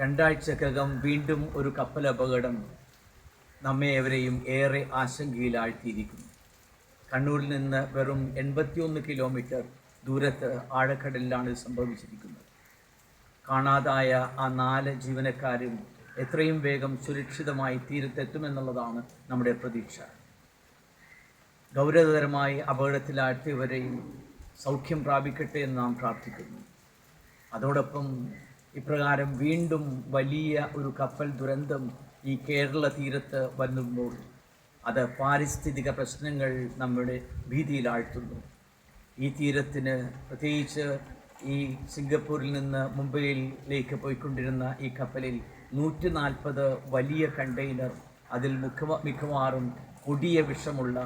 രണ്ടാഴ്ചക്കകം വീണ്ടും ഒരു കപ്പൽ അപകടം നമ്മെ ഏറെ ആശങ്കയിലാഴ്ത്തിയിരിക്കുന്നു. കണ്ണൂരിൽ നിന്ന് വെറും എൺപത്തിയൊന്ന് കിലോമീറ്റർ ദൂരത്ത് ആഴക്കടലിലാണ് സംഭവിച്ചിരിക്കുന്നത്. കാണാതായ ആ നാല് ജീവനക്കാരും എത്രയും വേഗം സുരക്ഷിതമായി തീരത്തെത്തുമെന്നുള്ളതാണ് നമ്മുടെ പ്രതീക്ഷ. ഗൗരവതരമായി അപകടത്തിലാഴ്ത്തിയവരെയും സൗഖ്യം പ്രാപിക്കട്ടെ എന്ന് നാം പ്രാർത്ഥിക്കുന്നു. അതോടൊപ്പം ഇപ്രകാരം വീണ്ടും വലിയ ഒരു കപ്പൽ ദുരന്തം ഈ കേരള തീരത്ത് വരുമ്പോൾ അത് പാരിസ്ഥിതിക പ്രശ്നങ്ങൾ നമ്മുടെ ഭീതിയിലാഴ്ത്തുന്നു. ഈ തീരത്തിന് പ്രത്യേകിച്ച് ഈ സിംഗപ്പൂരിൽ നിന്ന് മുംബൈയിലേക്ക് പോയിക്കൊണ്ടിരുന്ന ഈ കപ്പലിൽ നൂറ്റി നാൽപ്പത് വലിയ കണ്ടെയ്നർ അതിൽ മുഖ മിക്കവാറും കൊടിയ വിഷമുള്ള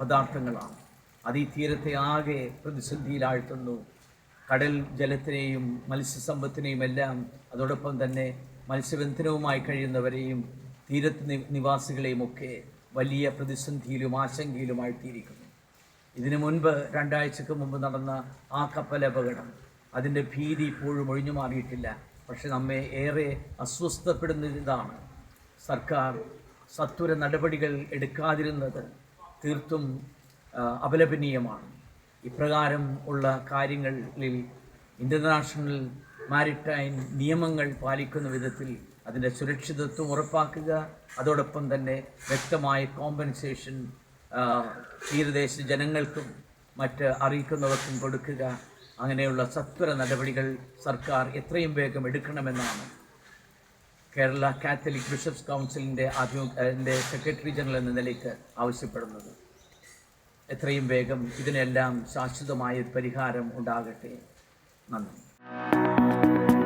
പദാർത്ഥങ്ങളാണ്. അത് ഈ തീരത്തെ ആകെ പ്രതിസന്ധിയിലാഴ്ത്തുന്നു. കടൽ ജലത്തിനെയും മത്സ്യസമ്പത്തിനെയും എല്ലാം അതോടൊപ്പം തന്നെ മത്സ്യബന്ധനവുമായി കഴിയുന്നവരെയും തീരത്ത് നിവാസികളെയും ഒക്കെ വലിയ പ്രതിസന്ധിയിലും ആശങ്കയിലുമായിത്തീരിക്കുന്നു. ഇതിനു മുൻപ് രണ്ടാഴ്ചക്ക് മുമ്പ് നടന്ന ആ കപ്പൽ അപകടം അതിന്റെ ഭീതി ഇപ്പോഴും ഒഴിഞ്ഞു മാറിയിട്ടില്ല. പക്ഷെ നമ്മെ ഏറെ അസ്വസ്ഥപ്പെടുന്നതാണ്. സർക്കാർ സത്വര നടപടികൾ എടുക്കാതിരുന്നത് തീർത്തും അപലപനീയമാണ്. ഇപ്രകാരം ഉള്ള കാര്യങ്ങളിൽ ഇന്റർനാഷണൽ മാരിടൈം നിയമങ്ങൾ പാലിക്കുന്ന വിധത്തിൽ അതിന്റെ സുരക്ഷിതത്വം ഉറപ്പാക്കുക അതോടൊപ്പം തന്നെ വ്യക്തമായ കോമ്പൻസേഷൻ തീരദേശ ജനങ്ങൾക്കും മറ്റ് അറിയിക്കുന്നവർക്കും കൊടുക്കുക. അങ്ങനെയുള്ള സത്വര നടപടികൾ സർക്കാർ എത്രയും വേഗം എടുക്കണമെന്നാണ് കേരള കാത്തലിക് ബിഷപ്സ് കൗൺസിലിന്റെ ആഭിമുഖ്യ സെക്രട്ടറി ജനറൽ എന്ന നിലയ്ക്ക് ആവശ്യപ്പെടുന്നത്. എത്രയും വേഗം ഇതിനെല്ലാം ശാശ്വതമായ പരിഹാരം ഉണ്ടാകട്ടെ. നന്ദി.